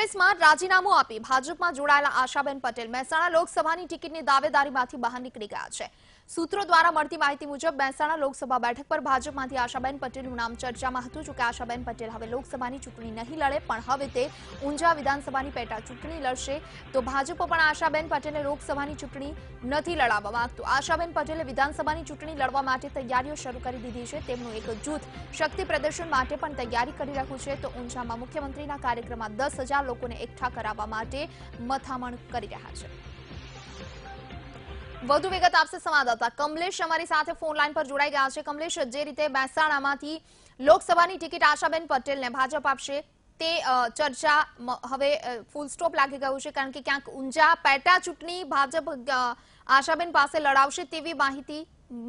કોંગ્રેસમાં રાજીનામું આપી ભાજપમાં જોડાયેલા આશાબેન પટેલ મહેસાણા લોકસભાની ટિકિટની દાવેદારીમાંથી બહાર નીકળી ગયા છે. સૂત્રો દ્વારા મળતી માહિતી મુજબ મહેસાણા લોકસભા બેઠક પર ભાજપમાંથી આશાબેન પટેલનું નામ ચર્ચામાં હતું, જોકે આશાબેન પટેલ હવે લોકસભાની ચૂંટણી નહીં લડે, પણ હવે તે ઊંઝા વિધાનસભાની પેટા ચૂંટણી લડશે. તો ભાજપ પણ આશાબેન પટેલે લોકસભાની ચૂંટણી નથી લડાવવા માંગતું. આશાબેન પટેલે વિધાનસભાની ચૂંટણી લડવા માટે તૈયારીઓ શરૂ કરી દીધી છે. તેમનું એક જૂથ શક્તિ પ્રદર્શન માટે પણ તૈયારી કરી રહ્યું છે. તો ઊંઝામાં મુખ્યમંત્રીના કાર્યક્રમમાં દસ લોકોને એકઠા કરાવવા માટે મથામણ કરી રહ્યા છે. વધુ વિગત આપશે સંવાદદાતા. કમલેશ અમારી સાથે ફોન લાઈન પર જોડાઈ ગયા છે. કમલેશ, જે રીતે મહેસાણામાંથી લોકસભાની ટિકિટ આશાબેન પટેલને ભાજપ આપશે, તે ચર્ચા હવે ફૂલ સ્ટોપ લાગી ગયું છે કારણ કે ક્યાંક ઊંઝા પેટા ચૂંટણી ભાજપ આશાબેન પાસે લડાવશે તેવી માહિતી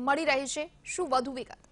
મળી રહી છે. શું વધુ વિગત?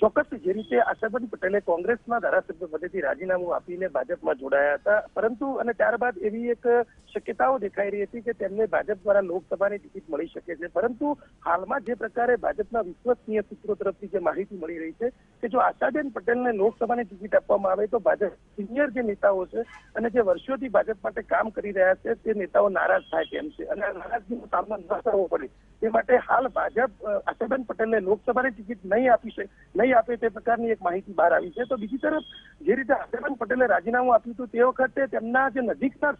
ચોક્કસ જે રીતે આશાબેન પટેલે કોંગ્રેસના ધારાસભ્ય પદેથી રાજીનામું આપીને ભાજપમાં જોડાયા હતા, પરંતુ અને ત્યારબાદ એવી એક શક્યતાઓ દેખાઈ રહી હતી કે તેમને ભાજપ દ્વારા લોકસભાની ટિકિટ મળી શકે છે. પરંતુ હાલમાં જે પ્રકારે ભાજપના વિશ્વસનીય સૂત્રો તરફથી જે માહિતી મળી રહી છે કે જો આશાબેન પટેલને લોકસભાની ટિકિટ આપવામાં આવે તો ભાજપ સિનિયર જે નેતાઓ છે અને જે વર્ષોથી ભાજપ માટે કામ કરી રહ્યા છે, તે નેતાઓ નારાજ થાય તેમ છે. અને નારાજગીનો સામનો ન કરવો પડે તે માટે હાલ ભાજપ આશાબેન પટેલને લોકસભાની ટિકિટ નહીં આપી છે, નહીં આપે તે પ્રકારની એક માહિતી બહાર આવી છે. તો બીજી તરફ જે રીતે આશાબેન પટેલે રાજીનામું આપ્યું હતું તે વખતે તેમના જે નજીકના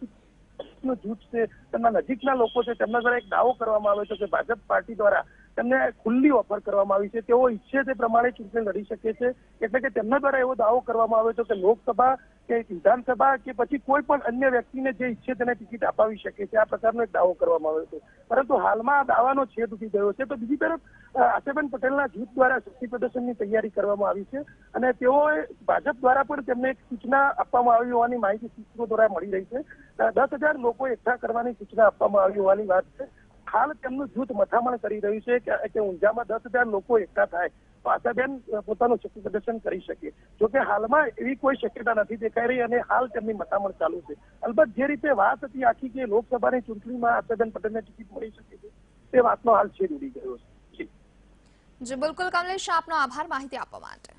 જૂથ છે, તેમના નજીકના લોકો છે, તેમના દ્વારા એક દાવો કરવામાં આવ્યો છે કે ભાજપ પાર્ટી દ્વારા તેમને ખુલ્લી ઓફર કરવામાં આવી છે. તેઓ ઈચ્છે તે પ્રમાણે ચૂંટણી લડી શકે છે. એટલે કે તેમના દ્વારા એવો દાવો કરવામાં આવ્યો છે કે લોકસભા કે વિધાનસભા કે પછી કોઈ પણ અન્ય વ્યક્તિને જે ઈચ્છે તેને ટિકિટ અપાવી શકે છે. આ પ્રકારનો એક દાવો કરવામાં આવ્યો છે. પરંતુ હાલમાં આ દાવાનો છેદ ઉઠી ગયો છે. તો બીજી તરફ આશાબેન પટેલના જૂથ દ્વારા શક્તિ પ્રદર્શનની તૈયારી કરવામાં આવી છે અને તેઓએ ભાજપ દ્વારા પણ તેમને એક સૂચના આપવામાં આવી હોવાની માહિતી સૂત્રો દ્વારા મળી રહી છે. દસ હજાર લોકો એકઠા કરવાની સૂચના આપવામાં આવી હોવાની વાત છે. હાલ તેમનું જૂથ મથામણ કરી રહ્યું છે કે ઊંઝામાં દસ હજાર લોકો એકઠા થાય. આશાબેન પોતાનું શક્તિ પ્રદર્શન કરી શકે. જોકે હાલમાં એવી કોઈ શક્યતા નથી દેખાઈ રહી અને હાલ તેમની મતામણ ચાલુ છે. અલબત્ત જે રીતે વાત હતી આખી કે લોકસભાની ચૂંટણીમાં આશાબેન પટેલને ટિકિટ મળી શકે છે, તે વાતનો હાલ છેદ ઉડી ગયો છે. જી. બિલકુલ કમલેશ આપનો આભાર, માહિતી આપવા માટે.